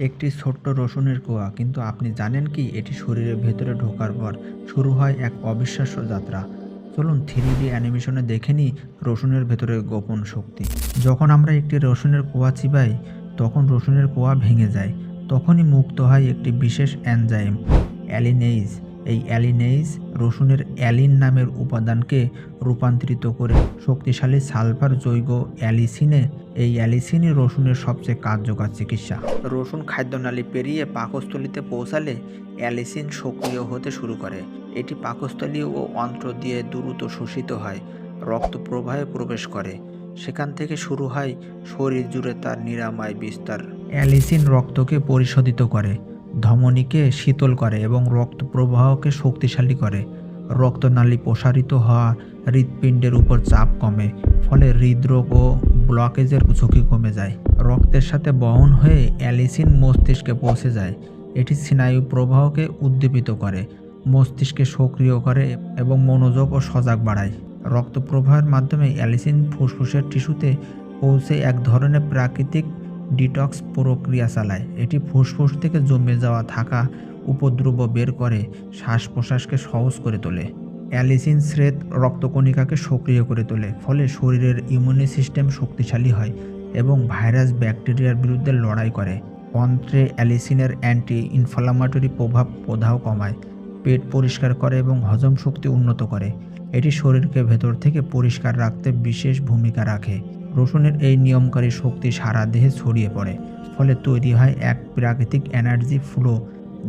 একটি ছোট্ট রসুনের কোয়া, কিন্তু আপনি জানেন কি এটি শরীরের ভেতরে ঢোকার পর শুরু হয় এক অবিশ্বাস্য যাত্রা। চলুন থ্রি ডি অ্যানিমেশনে দেখে নিই রসুনের ভেতরে গোপন শক্তি। যখন আমরা একটি রসুনের কোয়া চিবাই, তখন রসুনের কোয়া ভেঙে যায়। তখনই মুক্ত হয় একটি বিশেষ অ্যানজাইম অ্যালিনেইজ। এই অ্যালিনেইজ রসুনের অ্যালিন নামের উপাদানকে রূপান্তরিত করে শক্তিশালী সালফার যৌগ অ্যালিসিনে এই অ্যালিসিনই রসুনের সবচেয়ে কার্যকর চিকিৎসা। রসুন খাদ্যনালী পেরিয়ে পাকস্থলিতে পৌঁছালে অ্যালিসিন সক্রিয় হতে শুরু করে। এটি পাকস্থলী ও অন্ত্র দিয়ে দ্রুত শোষিত হয়, রক্ত প্রবাহে প্রবেশ করে। সেখান থেকে শুরু হয় শরীর জুড়ে তার নিরাময় বিস্তার। অ্যালিসিন রক্তকে পরিশোধিত করে। ধমনীকে শীতল করে এবং রক্ত প্রবাহকে শক্তিশালী করে। রক্তনালী প্রসারিত হওয়া হৃৎপিণ্ডের উপর চাপ কমে, ফলে হৃদরোগ ও ব্লকেজের ঝুঁকি কমে যায়। রক্তের সাথে বহন হয়ে অ্যালিসিন মস্তিষ্কে পৌঁছে যায়। এটি স্নায়ু প্রবাহকে উদ্দীপিত করে, মস্তিষ্কে সক্রিয় করে এবং মনোযোগ ও সজাগ বাড়ায়। রক্ত প্রবাহের মাধ্যমে অ্যালিসিন ফুসফুসের টিস্যুতে পৌঁছে এক ধরনের প্রাকৃতিক ডিটক্স প্রক্রিয়া চালায় এটি ফুসফুস থেকে জমে যাওয়া থাকা উপদ্রব বের করে শ্বাস প্রশ্বাসকে সহজ করে তোলে। অ্যালিসিন স্রেত রক্তকণিকাকে সক্রিয় করে তোলে, ফলে শরীরের ইমিউনি সিস্টেম শক্তিশালী হয় এবং ভাইরাস ব্যাকটেরিয়ার বিরুদ্ধে লড়াই করে। অন্ত্রে অ্যালিসিনের অ্যান্টি ইনফ্লামেটরি প্রভাব প্রদাহ কমায়? পেট পরিষ্কার করে এবং হজম শক্তি উন্নত করে। এটি শরীরকে ভেতর থেকে পরিষ্কার রাখতে বিশেষ ভূমিকা রাখে। রসুনের এই নিয়মকারী শক্তি সারা দেহে ছড়িয়ে পড়ে, ফলে তৈরি হয় এক প্রাকৃতিক এনার্জি ফ্লো,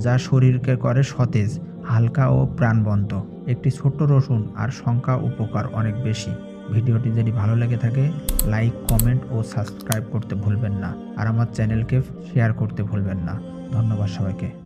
যা শরীরকে করে সতেজ, হালকা ও প্রাণবন্ত। একটি ছোট্ট রসুন আর সংখ্যা উপকার অনেক বেশি। ভিডিওটি যদি ভালো লেগে থাকে, লাইক, কমেন্ট ও সাবস্ক্রাইব করতে ভুলবেন না। আর আমার চ্যানেলকে শেয়ার করতে ভুলবেন না। ধন্যবাদ সবাইকে।